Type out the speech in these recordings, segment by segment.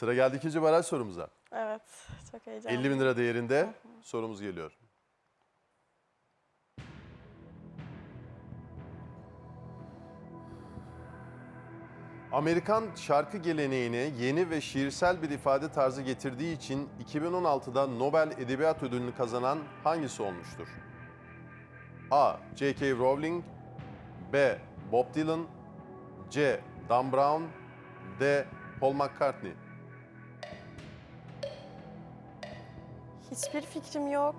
Sıra geldi ikinci baraj sorumuza. Evet, çok heyecanlı. 50 bin lira değerinde sorumuz geliyor. Amerikan şarkı geleneğine yeni ve şiirsel bir ifade tarzı getirdiği için 2016'da Nobel Edebiyat Ödülünü kazanan hangisi olmuştur? A. J.K. Rowling B. Bob Dylan C. Dan Brown D. Paul McCartney Hiçbir fikrim yok.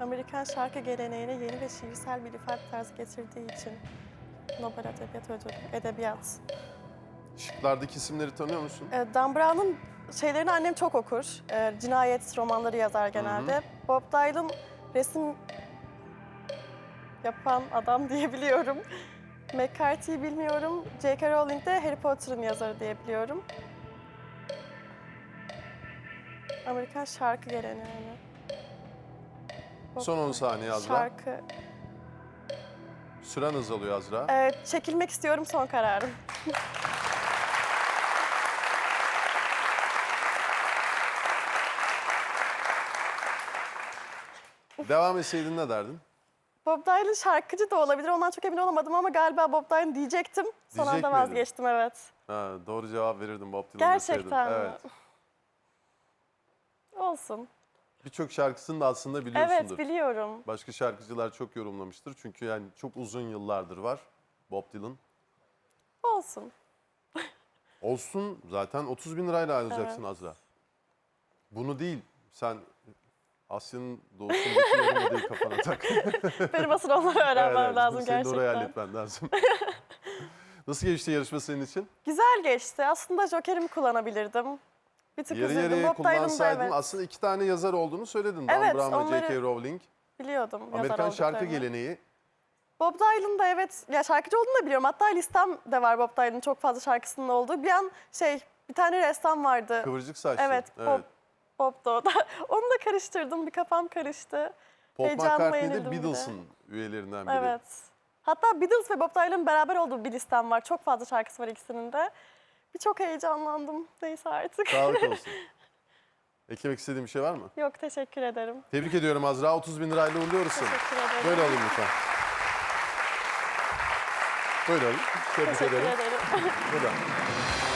Amerikan şarkı geleneğine yeni ve şiirsel bir ifade tarzı getirdiği için Nobel Edebiyat Ödülü, Edebiyat. Şıklardaki isimleri tanıyor musun? Ee, Dan Brown'un şeylerini annem çok okur. Ee, cinayet romanları yazar genelde. Bob Dylan resim yapan adam diyebiliyorum. McCarthy'yi bilmiyorum. J.K. Rowling de Harry Potter'ın yazarı diyebiliyorum. Amerikan şarkı. Bob Son 10 Dylan. saniye Azra. Şarkı. Süren azalıyor Azra. Ee, çekilmek istiyorum son kararım. Devam etseydin ne derdin? Bob Dylan şarkıcı da olabilir. Ondan çok emin olamadım ama galiba Bob Dylan diyecektim. Son Diyecek anda miydin? vazgeçtim evet. Ha, doğru cevap verirdim Bob Dylan Gerçekten deseydin. mi? Evet. Olsun. Birçok şarkısını da aslında biliyorsundur. Evet biliyorum. Başka şarkıcılar çok yorumlamıştır. Çünkü yani çok uzun yıllardır var Bob Dylan. Olsun. Olsun zaten 30 bin lirayla ayrılacaksın. Azra. Bunu değil sen Asya'nın doğusundaki yarımadayı kafana tak. Benim asıl onları öğrenmem Evet, lazım Senin de gerçekten. halletmen lazım. Nasıl geçti yarışma senin için? Güzel geçti. Aslında jokerimi kullanabilirdim. Bir tık Yarı üzüldüm. yarıya Bob Dylan'da kullansaydın evet. aslında iki tane yazar olduğunu söyledin. Dan Evet, Brown ve onları J.K. Rowling. Biliyordum yazar Amerikan şarkı olduklarını. geleneği. Bob Dylan da evet ya şarkıcı olduğunu da biliyorum. Hatta listem de var Bob Dylan'ın çok fazla şarkısının olduğu. Bir an şey bir tane ressam vardı. Kıvırcık saçlı. Evet, Bob. Bob da o da. Onu da karıştırdım. Bir kafam karıştı. Paul heyecanla McCartney yenildim de bir de. Beatles'ın üyelerinden biri. Evet. Hatta Beatles ve Bob Dylan'ın beraber olduğu bir listem var. Çok fazla şarkısı var ikisinin de. Çok heyecanlandım. Neyse artık. Sağlık olsun. Eklemek istediğin bir şey var mı? Yok teşekkür ederim. Tebrik ediyorum Azra. 30 bin lirayla uğurluyoruz seni. Teşekkür ederim. Böyle alayım lütfen. Böyle alayım. Tebrik Teşekkür ederim. ederim. Burada.